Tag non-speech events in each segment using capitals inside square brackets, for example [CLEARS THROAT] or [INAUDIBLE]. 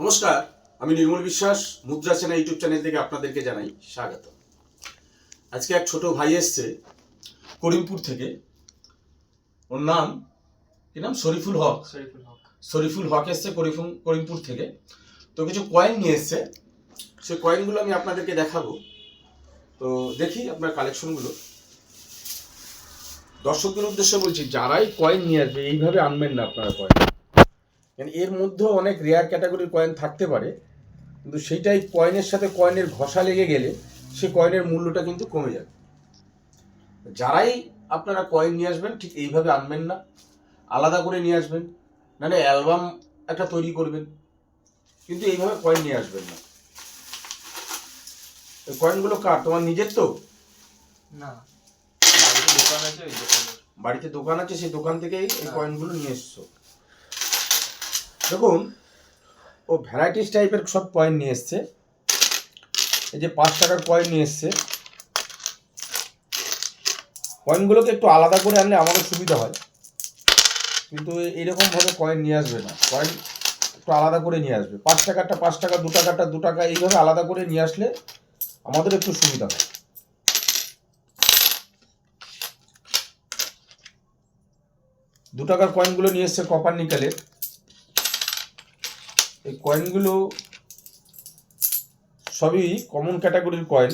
নমস্কার আমি নির্মল বিশ্বাস মুদ্রা সেনা ইউটিউব চ্যানেল থেকে আপনাদেরকে জানাই স্বাগত। আজকে এক ছোট ভাই এসছে করিমপুর থেকে। ওর নাম কি নাম? শরীফুল হক। শরীফুল হক। শরীফুল হক এসছে করিমপুর করিমপুর থেকে। তো কিছু কয়েন নিয়ে এসছে। সেই কয়েনগুলো আমি আপনাদেরকে দেখাবো। তো দেখি আপনার কালেকশনগুলো দর্শকদের উদ্দেশ্যে বলছি যারাই কয়েন নিয়ে আসবে এইভাবে আনবেন না আপনারা কয়েন এর মধ্যেও অনেক রেয়ার ক্যাটাগরির কয়েন থাকতে পারে কিন্তু সেইটাই কয়েনের সাথে কয়েনের ঘষা লেগে গেলে সে কয়েনের মূল্যটা কিন্তু কমে যাবে। যারাই আপনারা কয়েন নিয়ে আসবেন ঠিক এইভাবে আনবেন না। আলাদা করে নিয়ে আসবেন নাহলে অ্যালবাম একটা তৈরি করবেন কিন্তু এইভাবে কয়েন নিয়ে আসবেন না। কয়েনগুলো কার? তোমার নিজের তো? না। বাড়িতে দোকান আছে ওই দোকানে বাড়িতে দোকান আছে সেই দোকান থেকেই এই হ্যাঁ। কয়েনগুলো নিয়ে এসছো। দেখুন, ও ভ্যারাইটিস টাইপের সব কয়েন নিয়ে এসছে। এই যে পাঁচ টাকার কয়েন নিয়ে এসছে। কয়েনগুলোকে একটু আলাদা করে আনলে আমাদের সুবিধা হয়। কিন্তু এইরকম ভাবে কয়েন নিয়ে আসবে না। কয়েন একটু আলাদা করে নিয়ে আসবে। পাঁচ টাকারটা পাঁচ টাকা, দু টাকারটা দু টাকা, এইভাবে আলাদা করে নিয়ে আসলে আমাদের একটু সুবিধা হয়। দু টাকার কয়েনগুলো নিয়ে এসছে কপার নিকেলের এই কয়েনগুলো সবই কমন ক্যাটাগরির কয়েন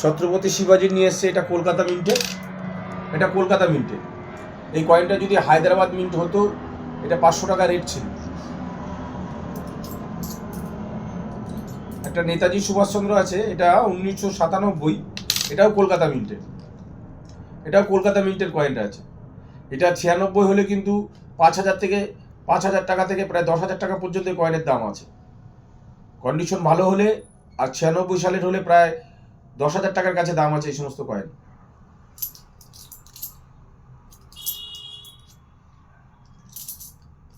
ছত্রপতি শিবাজি নিয়ে এসছে, এটা কলকাতা মিন্টে এটা কলকাতা মিন্টে এই কয়েনটা যদি হায়দ্রাবাদ মিন্ট হতো, এটা পাঁচশো টাকা রেট ছিল। একটা নেতাজি সুভাষচন্দ্র আছে, এটা উনিশশো সাতানব্বই, এটাও কলকাতা মিন্টের এটাও কলকাতা মিন্টের কয়েনটা আছে। এটা ছিয়ানব্বই হলে কিন্তু পাঁচ হাজার থেকে, পাঁচ হাজার টাকা থেকে প্রায় দশ হাজার টাকা পর্যন্ত কয়েনের দাম আছে। কন্ডিশন ভালো হলে আর ছিয়ানব্বই সালের হলে প্রায় দশ হাজার টাকার কাছে দাম আছে এই সমস্ত কয়েন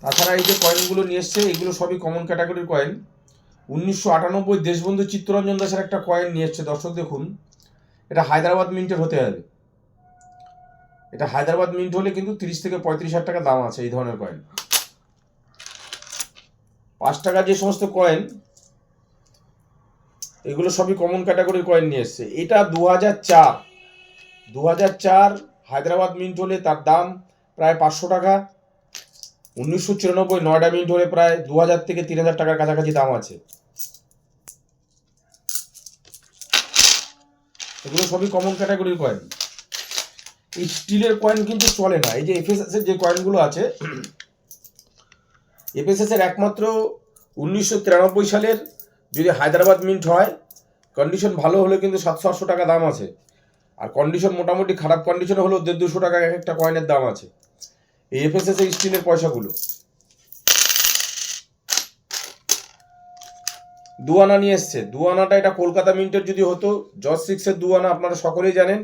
তাছাড়া এই যে কয়েনগুলো নিয়ে এসছে, এগুলো সবই কমন ক্যাটাগরির কয়েন উনিশশো আটানব্বই দেশবন্ধু চিত্তরঞ্জন দাসের একটা কয়েন নিয়ে এসছে, দর্শক দেখুন। এটা হায়দ্রাবাদ মিন্টের হতে হবে। এটা হায়দ্রাবাদ মিন্ট হলে কিন্তু তিরিশ থেকে পঁয়ত্রিশ হাজার টাকা দাম আছে এই ধরনের কয়েন পাঁচ টাকা যে সমস্ত কয়েন এগুলো সবই কমন ক্যাটাগরির কয়েন নিয়ে এসছে। এটা দু হাজার চার। দু হাজার চার হায়দ্রাবাদ মিন্ট হলে তার দাম প্রায় পাঁচশো টাকা। উনিশশো চিরানব্বই নয়ডা মিন্ট হলে প্রায় দু হাজার থেকে তিন হাজার টাকার কাছাকাছি দাম আছে। এগুলো সবই কমন ক্যাটাগরির কয়েন এই স্টিলের কয়েন কিন্তু চলে না। এই যে এফএসএস এর যে কয়েনগুলো আছে এফএসএস এর একমাত্র উনিশশো তিরানব্বই সালের যদি হায়দ্রাবাদ মিন্ট হয় কন্ডিশন ভালো হলে কিন্তু সাতশো আটশো টাকা দাম আছে। আর কন্ডিশন মোটামুটি খারাপ কন্ডিশনে হলেও দেড় দুশো টাকা এক একটা কয়েনের দাম আছে। এই এফএসএস এর স্টিলের পয়সাগুলো। দুয়ানা নিয়ে এসছে। দুয়ানাটা এটা কলকাতা মিন্টের যদি হতো জজ সিক্সের দুয়ানা আপনারা সকলেই জানেন।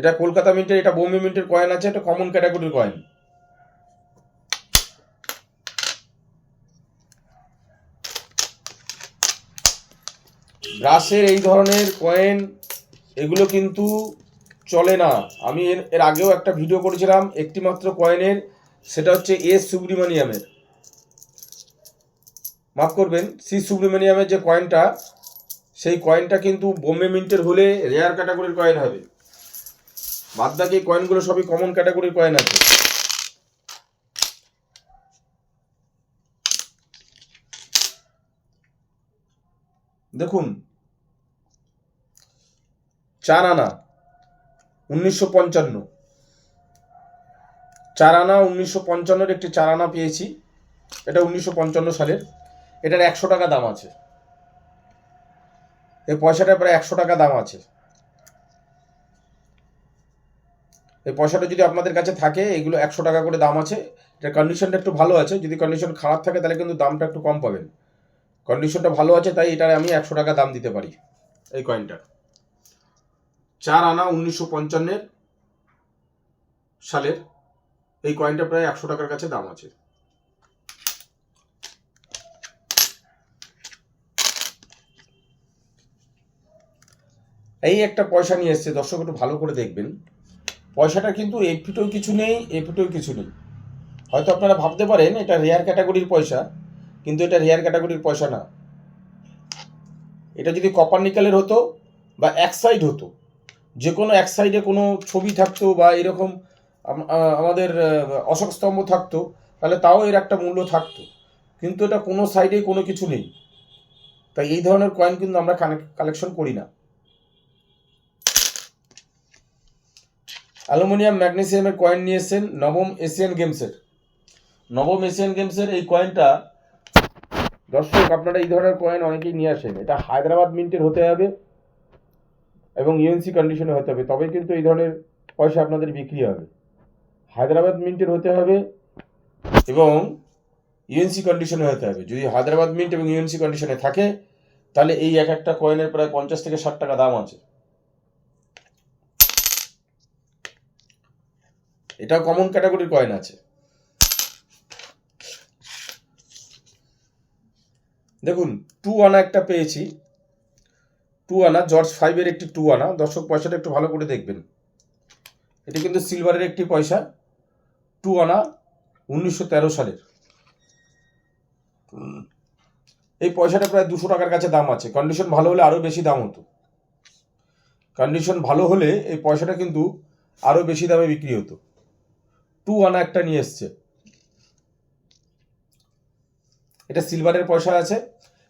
এটা কলকাতা মিন্টের এটা বোম্বে মিন্টের কয়েন আছে, এটা কমন ক্যাটাগরির কয়েন ব্রাশের এই ধরনের কয়েন এগুলো কিন্তু চলে না। আমি এর এর আগেও একটা ভিডিও করেছিলাম একটি মাত্র কয়েনের সেটা হচ্ছে এস সুব্রিমানিয়ামের মাফ করবেন সি সুব্রিমানিয়ামের যে কয়েনটা সেই কয়েনটা কিন্তু বোম্বে মিন্টের হলে রেয়ার ক্যাটাগরির কয়েন হবে। বাদ বাকি কয়েনগুলো সবই কমন ক্যাটাগরির কয়েন আছে। দেখুন, চার আনা, উনিশশো পঞ্চান্ন। চার আনা, উনিশশো পঞ্চান্নর একটি চার আনা পেয়েছি। এটা উনিশশো পঞ্চান্ন সালের। এটার একশো টাকা দাম আছে। এই পয়সাটা প্রায় একশো টাকা দাম আছে। এই পয়সাটা যদি আপনাদের কাছে থাকে, এগুলো একশো টাকা করে দাম আছে। এটার কন্ডিশনটা একটু ভালো আছে। যদি কন্ডিশন খারাপ থাকে, তাহলে কিন্তু দামটা একটু কম পাবেন। কন্ডিশনটা ভালো আছে, তাই এটার আমি একশো টাকা দাম দিতে পারি এই কয়েনটা চার আনা উনিশশো পঞ্চান্নের সালের এই কয়েনটা প্রায় একশো টাকার কাছে দাম আছে। এই একটা পয়সা নিয়ে এসছে। দর্শক একটু ভালো করে দেখবেন। পয়সাটা কিন্তু এই ফুটেও কিছু নেই এই ফুটেও কিছু নেই। হয়তো আপনারা ভাবতে পারেন, এটা রেয়ার ক্যাটাগরির পয়সা, কিন্তু এটা রেয়ার ক্যাটাগরির পয়সা না। এটা যদি কপার নিকেলের হতো বা এক সাইড হতো যে কোনো এক সাইডে কোনো ছবি থাকতো বা এরকম আমাদের অশোক স্তম্ভ থাকতো, তাহলে তাও এর একটা মূল্য থাকতো। কিন্তু এটা কোনো সাইডেই কোনো কিছু নেই। তাই এই ধরনের কয়েন কিন্তু আমরা কালেকশন করি না। অ্যালুমিনিয়াম, ম্যাগনেসিয়ামের কয়েন নিয়ে এসেছেন নবম এশিয়ান গেমসের। নবম এশিয়ান গেমসের এই কয়েনটা দর্শক, আপনারা এই ধরনের কয়েন অনেকেই নিয়ে আসেন। এটা হায়দ্রাবাদ মিন্টের হতে হবে এবং ইউএনসি কন্ডিশনে হতে হবে। তবে কিন্তু এই ধরনের পয়সা আপনাদের বিক্রি হবে। হায়দ্রাবাদ মিন্টের হতে হবে এবং ইউএনসি কন্ডিশনে হতে হবে। যদি হায়দ্রাবাদ মিন্ট এবং ইউএনসি কন্ডিশনে থাকে, তাহলে এই এক একটা কয়েনের প্রায় পঞ্চাশ থেকে ষাট টাকা দাম আছে। এটাও কমন ক্যাটাগরির কয়েন আছে। দেখুন টু আনা একটা পেয়েছি। টু আনা জর্জ ফাইভের একটি টু আনা। দর্শক পয়সাটা একটু ভালো করে দেখবেন। এটি কিন্তু সিলভারের একটি পয়সা। টু আনা, উনিশশো তেরো সালের। এই পয়সাটা প্রায় দুশো টাকার কাছে দাম আছে। কন্ডিশন ভালো হলে আরও বেশি দাম হতো। কন্ডিশন ভালো হলে এই পয়সাটা কিন্তু আরও বেশি দামে বিক্রি হতো। টু আনা একটা নিয়ে এসছে। এটা সিলভারের পয়সা আছে।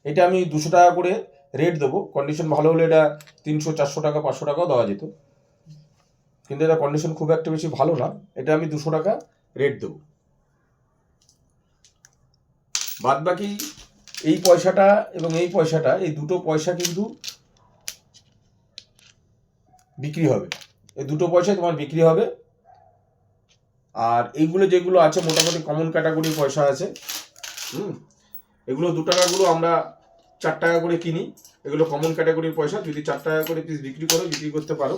এটা আমি দুশো টাকা করে রেট দেবো। কন্ডিশন ভালো হলে এটা তিনশো, চারশো টাকা, পাঁচশো টাকাও দেওয়া যেত। কিন্তু এটা কন্ডিশন খুব একটা বেশি ভালো না। এটা আমি দুশো টাকা রেট দেবো। বাদ বাকি এই পয়সাটা এবং এই পয়সাটা, এই দুটো পয়সা কিন্তু বিক্রি হবে। এই দুটো পয়সায় তোমার বিক্রি হবে। আর এইগুলো যেগুলো আছে, মোটামুটি কমন ক্যাটাগরি পয়সা আছে। হুম? এগুলো দু টাকাগুলো আমরা চার টাকা করে কিনি। এগুলো কমন ক্যাটাগরির পয়সা। যদি চার টাকা করে পিস বিক্রি করো, বিক্রি করতে পারো।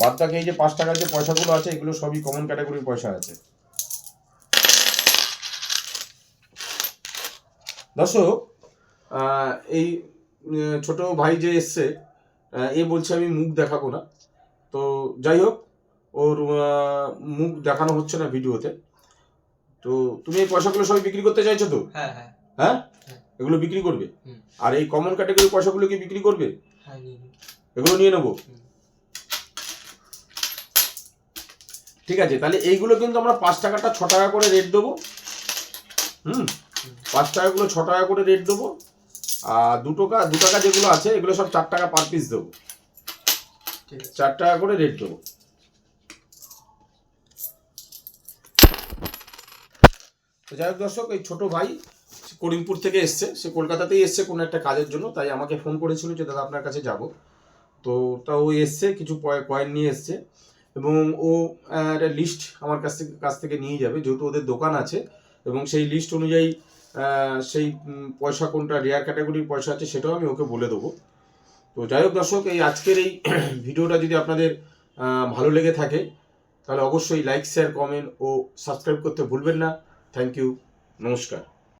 বাদ বাকি এই যে পাঁচ টাকার যে পয়সাগুলো আছে, এগুলো সবই কমন ক্যাটাগরির পয়সা আছে। দর্শক এই ছোট ভাই যে এসছে এ বলছে আমি মুখ দেখাবো না। তো যাই হোক ওর মুখ দেখানো হচ্ছে না ভিডিওতে। তো তুমি এই পয়সাগুলো সবাই বিক্রি করতে চাইছো তো? হ্যাঁ হ্যাঁ। হ্যাঁ? হ্যাঁ। এগুলো বিক্রি করবে? আর এই কমন ক্যাটাগরির পয়সাগুলো কি বিক্রি করবে? হ্যাঁ। এগুলো নিয়ে নেব? ঠিক আছে তাহলে এইগুলো কিন্তু আমরা পাঁচ টাকাটা ছ টাকা করে রেট দেবো। হুম? পাঁচ টাকাগুলো ছ টাকা করে রেট দেবো। আর দু টাকা দু টাকা যেগুলো আছে এগুলো সব চার টাকা পার পিস দেবো। ঠিক আছে। চার টাকা করে রেট দেবো। তো যাই হোক দর্শক, এই ছোট ভাই করিমপুর থেকে এসছে। সে কলকাতাতেই এসছে কোনো একটা কাজের জন্য, তাই আমাকে ফোন করেছিল যে, দাদা, আপনার কাছে যাব। তো তা ও এসছে, কিছু কয়েন নিয়ে এসছে এবং ও একটা লিস্ট আমার কাছ থেকে কাছ থেকে নিয়ে যাবে, যেহেতু ওদের দোকান আছে এবং সেই লিস্ট অনুযায়ী সেই পয়সা কোনটা রেয়ার ক্যাটাগরির পয়সা আছে সেটাও আমি ওকে বলে দেবো। তো যাই হোক দর্শক, এই আজকের এই [CLEARS THROAT] ভিডিওটা যদি আপনাদের ভালো লেগে থাকে, তাহলে অবশ্যই লাইক শেয়ার কমেন্ট ও সাবস্ক্রাইব করতে ভুলবেন না। থ্যাংক ইউ নমস্কার